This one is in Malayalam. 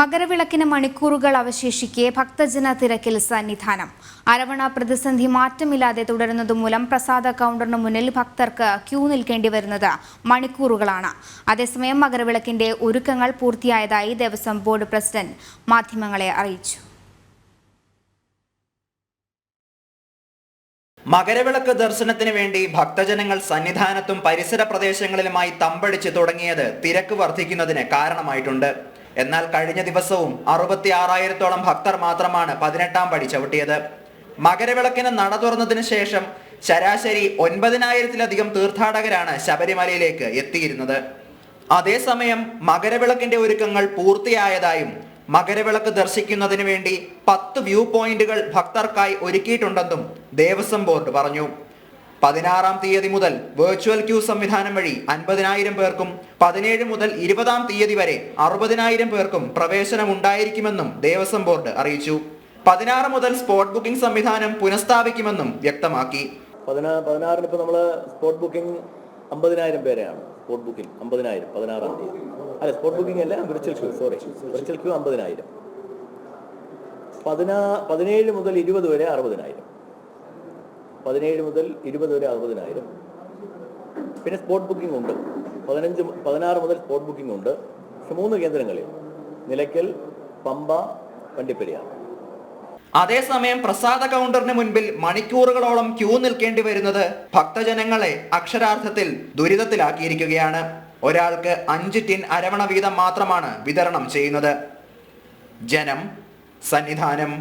മകരവിളക്കിന് മണിക്കൂറുകൾ അവശേഷിക്കെ ഭക്തജന തിരക്കിൽ സന്നിധാനം. അരവണ പ്രതിസന്ധി മാറ്റമില്ലാതെ തുടരുന്നതുമൂലം പ്രസാദ കൗണ്ടറിന് മുന്നിൽ ഭക്തർക്ക് ക്യൂ നിൽക്കേണ്ടി വരുന്നത് മണിക്കൂറുകളാണ്. അതേസമയം മകരവിളക്കിന്റെ ഒരുക്കങ്ങൾ പൂർത്തിയായതായി ദേവസ്വം ബോർഡ് പ്രസിഡന്റ് മാധ്യമങ്ങളെ അറിയിച്ചു. മകരവിളക്ക് ദർശനത്തിന് വേണ്ടി ഭക്തജനങ്ങൾ സന്നിധാനത്തും പരിസര പ്രദേശങ്ങളിലുമായി തമ്പടിച്ച് തുടങ്ങിയത് തിരക്ക് വർദ്ധിക്കുന്നതിന് കാരണമായിട്ടുണ്ട്. എന്നാൽ കഴിഞ്ഞ ദിവസവും അറുപത്തി ആറായിരത്തോളം ഭക്തർ മാത്രമാണ് പതിനെട്ടാം പടി ചവിട്ടിയത്. മകരവിളക്കിന് നട തുറന്നതിന് ശേഷം ശരാശരി ഒൻപതിനായിരത്തിലധികം തീർത്ഥാടകരാണ് ശബരിമലയിലേക്ക് എത്തിയിരുന്നത്. അതേസമയം മകരവിളക്കിന്റെ ഒരുക്കങ്ങൾ പൂർത്തിയായതായും മകരവിളക്ക് ദർശിക്കുന്നതിന് വേണ്ടി പത്ത് വ്യൂ പോയിന്റുകൾ ഭക്തർക്കായി ഒരുക്കിയിട്ടുണ്ടെന്നും ദേവസ്വം ബോർഡ് പറഞ്ഞു. പതിനാറാം തീയതി മുതൽ വെർച്വൽ ക്യൂ സംവിധാനം വഴി അൻപതിനായിരം പേർക്കും പതിനേഴ് മുതൽ ഇരുപതാം തീയതി വരെ അറുപതിനായിരം പേർക്കും പ്രവേശനം ഉണ്ടായിരിക്കുമെന്നും ദേവസ്വം ബോർഡ് അറിയിച്ചു. പതിനാറ് മുതൽ സ്പോട്ട് ബുക്കിംഗ് സംവിധാനം പുനഃസ്ഥാപിക്കുമെന്നും വ്യക്തമാക്കി. പതിനാ പതിനാറിന് ഇപ്പോൾ നമ്മൾ സ്പോട്ട് ബുക്കിംഗ് അമ്പതിനായിരം പേരെയാണ്. സ്പോട്ട് ബുക്കിംഗ് അമ്പതിനായിരം പതിനാറാം തീയതി. അല്ല സ്പോട്ട് ബുക്കിംഗ് അല്ല virtual queue sorry virtual queue അമ്പതിനായിരം. പതിനാ പതിനേഴ് മുതൽ ഇരുപത് വരെ അറുപതിനായിരം. പതിനേഴ് മുതൽ ഇരുപത് വരെ അറുപതിനായിരം. പിന്നെ സ്പോട്ട് ബുക്കിംഗ് ഉണ്ട്. പതിനഞ്ച് പതിനാറ് മുതൽ സ്പോട്ട് ബുക്കിംഗ് ഉണ്ട്. മൂന്ന് കേന്ദ്രങ്ങളിൽ നിലയ്ക്കൽ പമ്പ വണ്ടിപ്പെരിയാർ. അതേസമയം പ്രസാദ കൗണ്ടറിന് മുൻപിൽ മണിക്കൂറുകളോളം ക്യൂ നിൽക്കേണ്ടി വരുന്നത് ഭക്തജനങ്ങളെ അക്ഷരാർത്ഥത്തിൽ ദുരിതത്തിലാക്കിയിരിക്കുകയാണ്. ഒരാൾക്ക് അഞ്ച് ടിൻ അരവണ വീതം മാത്രമാണ് വിതരണം ചെയ്യുന്നത്. ജനം സന്നിധാനം